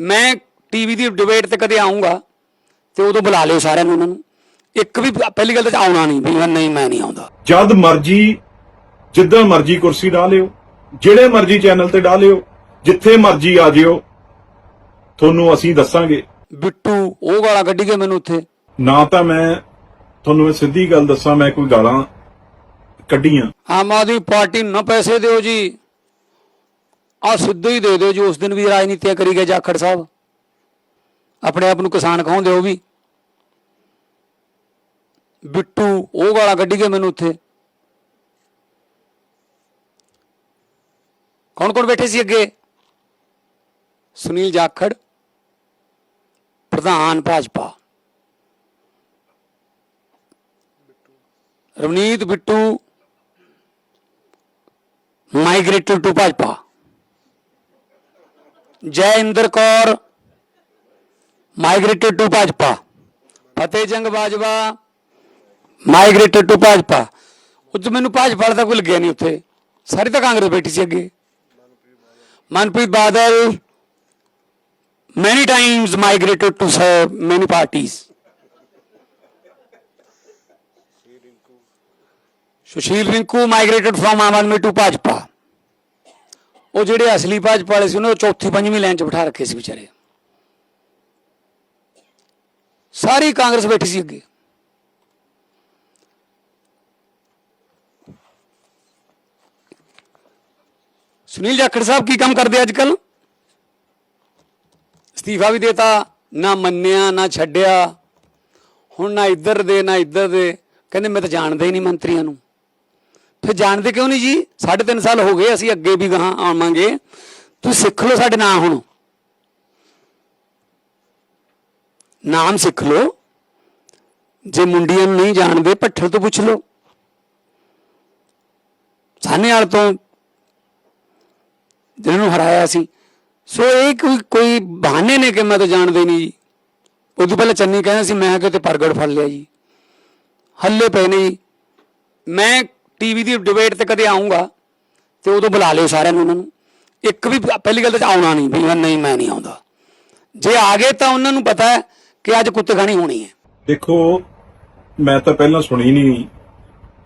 ਮੈਂ ਟੀਵੀ ਦੀ ਡਿਬੇਟ ਤੇ ਕਦੇ ਆਉਂਗਾ ਤੇ ਉਦੋਂ ਬੁਲਾ ਲਿਓ ਸਾਰਿਆਂ ਨੂੰ ਉਹਨਾਂ ਨੂੰ। ਇੱਕ ਵੀ ਪਹਿਲੀ ਗੱਲ ਤਾਂ ਆਉਣਾ ਨਹੀਂ ਵੀ ਨਹੀਂ ਮੈਂ ਨਹੀਂ ਆਉਂਦਾ। ਜਦ ਮਰਜ਼ੀ ਜਿੱਦਾਂ ਮਰਜ਼ੀ ਕੁਰਸੀ ਢਾ ਲਿਓ ਜਿਹੜੇ ਮਰਜ਼ੀ ਚੈਨਲ ਤੇ ਢਾ ਲਿਓ ਜਿੱਥੇ ਮਰਜ਼ੀ ਆ ਜਿਓ ਤੁਹਾਨੂੰ ਅਸੀਂ ਦੱਸਾਂਗੇ। ਬਿੱਟੂ ਉਹ ਗਾਲਾਂ ਕੱਢੀ ਗਏ ਮੈਨੂੰ ਉੱਥੇ। ਨਾ ਤਾਂ ਮੈਂ ਤੁਹਾਨੂੰ ਇਹ ਸਿੱਧੀ ਗੱਲ ਦੱਸਾਂ ਮੈਂ ਕੋਈ ਗਾਲਾਂ ਕੱਢੀਆਂ। ਆਮ ਆਦਮੀ ਪਾਰਟੀ ਨੂੰ ਨਾ ਪੈਸੇ ਦਿਓ ਜੀ। ਆ ਸਿੱਧੂ ਹੀ ਦੇ ਦਿਓ ਜੀ, ਉਸ ਦਿਨ ਵੀ ਰਾਜਨੀਤੀਆਂ ਕਰੀ ਗਏ ਜਾਖੜ ਸਾਹਿਬ। ਆਪਣੇ ਆਪ ਨੂੰ ਕਿਸਾਨ ਕਹਾਉਂਦੇ ਉਹ ਵੀ। ਬਿੱਟੂ, ਉਹ ਗਾਲਾਂ ਕੱਢੀ ਗਏ ਮੈਨੂੰ ਉੱਥੇ। ਕੌਣ ਕੌਣ ਬੈਠੇ ਸੀ ਅੱਗੇ? ਸੁਨੀਲ ਜਾਖੜ, ਪ੍ਰਧਾਨ Bhajpa. Ravneet Bittu migrated to Bhajpa. Jai Inder Kaur migrated to Bhajpa. Fateh Jang Bajwa migrated to Bhajpa. ਉੱਚ ਮੈਨੂੰ ਭਾਜਪਾ ਵਾਲਾ ਤਾਂ ਕੋਈ ਲੱਗਿਆ ਨਹੀਂ ਉੱਥੇ। ਸਾਰੀ ਤਾਂ ਕਾਂਗਰਸ ਬੈਠੀ ਸੀ ਅੱਗੇ। Manpreet Badal, many times migrated to serve many parties Sushil Rinku migrated from Aam Aadmi to Bhajpa. ਉਹ ਜਿਹੜੇ ਅਸਲੀ ਭਾਜਪਾ ਵਾਲੇ ਸੀ ਉਹਨਾਂ ਨੂੰ ਚੌਥੀ ਪੰਜਵੀਂ ਲਾਈਨ 'ਚ ਬਿਠਾ ਰੱਖੇ ਸੀ ਵਿਚਾਰੇ। ਸਾਰੀ ਕਾਂਗਰਸ ਬੈਠੀ ਸੀ ਅੱਗੇ। ਸੁਨੀਲ ਜਾਖੜ ਸਾਹਿਬ ਕੀ ਕੰਮ ਕਰਦੇ ਅੱਜ ਕੱਲ ਅਸਤੀਫਾ ਵੀ ਦੇਤਾ, ਨਾ ਮੰਨਿਆ, ਨਾ ਛੱਡਿਆ। ਹੁਣ ਨਾ ਇੱਧਰ ਦੇ, ਨਾ ਇੱਧਰ ਦੇ। ਕਹਿੰਦੇ ਮੈਂ ਤਾਂ ਜਾਣਦਾ ਹੀ ਨਹੀਂ ਮੰਤਰੀਆਂ ਨੂੰ। ਫਿਰ ਜਾਣਦੇ ਕਿਉਂ ਨਹੀਂ ਜੀ? ਸਾਢੇ ਤਿੰਨ ਸਾਲ ਹੋ ਗਏ, ਅਸੀਂ ਅੱਗੇ ਵੀ ਗਾਹਾਂ ਆਵਾਂਗੇ। ਤੁਸੀਂ ਸਿੱਖ ਲਓ ਸਾਡੇ ਨਾਂ ਹੁਣ। ਨਾਮ ਸਿੱਖ ਲਓ। ਜੇ ਮੁੰਡੀਆਂ ਨੂੰ ਨਹੀਂ ਜਾਣਦੇ, ਭੱਠਲ ਤੋਂ ਪੁੱਛ ਲਓ। ਸਾਨੇ ਵਾਲ ਤੋਂ ਜਿਹਨਾਂ ਨੂੰ ਹਰਾਇਆ ਸੀ। ਸੋ ਇਹ ਕੋਈ ਕੋਈ ਬਹਾਨੇ ਨੇ ਕਿ ਮੈਂ ਤਾਂ ਜਾਣਦੇ ਨਹੀਂ ਜੀ। ਉਦੋਂ ਪਹਿਲਾਂ ਚੰਨੀ ਕਹਿੰਦਾ ਸੀ, ਮੈਂ ਕਿਤੇ ਪ੍ਰਗਟ ਫੜ ਲਿਆ ਜੀ। ਹੱਲੇ ਪਏ ਨੇ ਜੀ। ਮੈਂ ਟੀਵੀ ਦੀ ਡਿਬੇਟ ਤੇ ਕਦੇ ਆਉਂਗਾ ਤੇ ਉਦੋਂ ਬੁਲਾ ਲਿਓ ਸਾਰਿਆਂ ਨੂੰ ਉਹਨਾਂ ਨੂੰ। ਇੱਕ ਵੀ ਪਹਿਲੀ ਗੱਲ ਤਾਂ ਆਉਣਾ ਨਹੀਂ, ਵੀ ਨਹੀਂ, ਮੈਂ ਨਹੀਂ ਆਉਂਦਾ। ਜੇ ਆ ਗਏ ਤਾਂ ਉਹਨਾਂ ਨੂੰ ਪਤਾ ਹੈ ਕਿ ਅੱਜ ਕੁੱਤੇ ਖਾਣੀ ਹੋਣੀ ਹੈ। ਦੇਖੋ, ਮੈਂ ਤਾਂ ਪਹਿਲਾਂ ਸੁਣੀ ਨਹੀਂ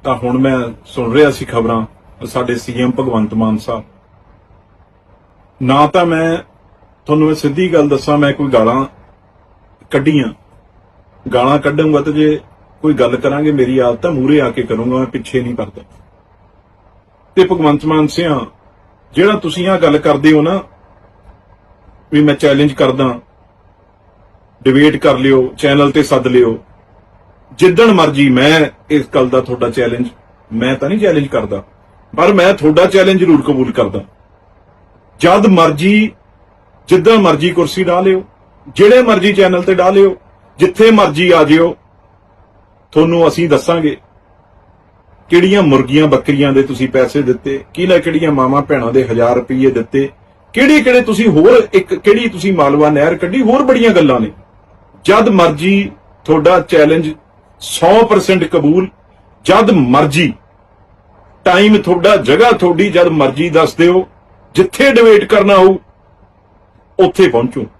ਤਾਂ ਹੁਣ ਮੈਂ ਸੁਣ ਰਿਹਾ ਸੀ ਖਬਰਾਂ ਸਾਡੇ ਸੀਐਮ ਭਗਵੰਤ ਮਾਨ ਸਾਹਿਬ। ਨਾ ਤਾਂ ਮੈਂ ਤੁਹਾਨੂੰ ਇਹ ਸਿੱਧੀ ਗੱਲ ਦੱਸਾਂ, ਮੈਂ ਕੋਈ ਗਾਲਾਂ ਕੱਢੀਆਂ। ਗਾਲਾਂ ਕੱਢੂੰਗਾ ਤੇ ਜੇ ਕੋਈ ਗੱਲ ਕਰਾਂਗੇ, ਮੇਰੀ ਆਦਤ ਤਾਂ ਮੂਰੇ ਆ ਕੇ ਕਰੂੰਗਾ, ਮੈਂ ਪਿੱਛੇ ਨਹੀਂ ਕਰਦਾ ਤੇ ਭਗਵੰਤ ਮਾਨ ਸਿਆ, ਜਿਹੜਾ ਤੁਸੀਂ ਆ ਗੱਲ ਕਰਦੇ ਹੋ ਨਾ, ਵੀ ਮੈਂ ਚੈਲੰਜ ਕਰਦਾ ਡਿਬੇਟ ਕਰ ਲਿਓ ਚੈਨਲ ਤੇ ਸੱਦ ਲਿਓ, ਜਿੱਦਣ ਮਰਜ਼ੀ ਮੈਂ ਇਸ ਗੱਲ ਦਾ ਤੁਹਾਡਾ ਚੈਲੰਜ ਮੈਂ ਤਾਂ ਨਹੀਂ ਚੈਲੰਜ ਕਰਦਾ, ਪਰ ਮੈਂ ਤੁਹਾਡਾ ਚੈਲੰਜ ਜ਼ਰੂਰ ਕਬੂਲ ਕਰਦਾ। ਜਦ ਮਰਜ਼ੀ ਜਿੱਦਾਂ ਮਰਜ਼ੀ ਕੁਰਸੀ ਢਾ ਲਿਓ, ਜਿਹੜੇ ਮਰਜ਼ੀ ਚੈਨਲ ਤੇ ਢਾ ਲਿਓ, ਜਿੱਥੇ ਮਰਜ਼ੀ ਆ ਜਿਓ ਤੁਹਾਨੂੰ ਅਸੀਂ ਦੱਸਾਂਗੇ ਕਿਹੜੀਆਂ ਮੁਰਗੀਆਂ, ਬੱਕਰੀਆਂ ਦੇ ਤੁਸੀਂ ਪੈਸੇ ਦਿੱਤੇ ਕਿਹਨਾਂ ਕਿਹੜੀਆਂ ਮਾਵਾਂ, ਭੈਣਾਂ ਦੇ ਹਜ਼ਾਰ ਰੁਪਏ ਦਿੱਤੇ, ਕਿਹੜੇ ਕਿਹੜੇ ਤੁਸੀਂ ਹੋਰ ਇੱਕ ਕਿਹੜੀ ਤੁਸੀਂ ਮਾਲਵਾ ਨਹਿਰ ਕੱਢੀ, ਹੋਰ ਬੜੀਆਂ ਗੱਲਾਂ ਨੇ। ਜਦ ਮਰਜ਼ੀ ਤੁਹਾਡਾ ਚੈਲੰਜ 100% ਕਬੂਲ, ਜਦ ਮਰਜ਼ੀ ਟਾਈਮ ਤੁਹਾਡਾ, ਜਗ੍ਹਾ ਤੁਹਾਡੀ, ਜਦ ਮਰਜ਼ੀ ਦੱਸ ਦਿਓ, ਜਿੱਥੇ ਡਿਬੇਟ ਕਰਨਾ ਹੋਊ, ਉੱਥੇ ਪਹੁੰਚੂ।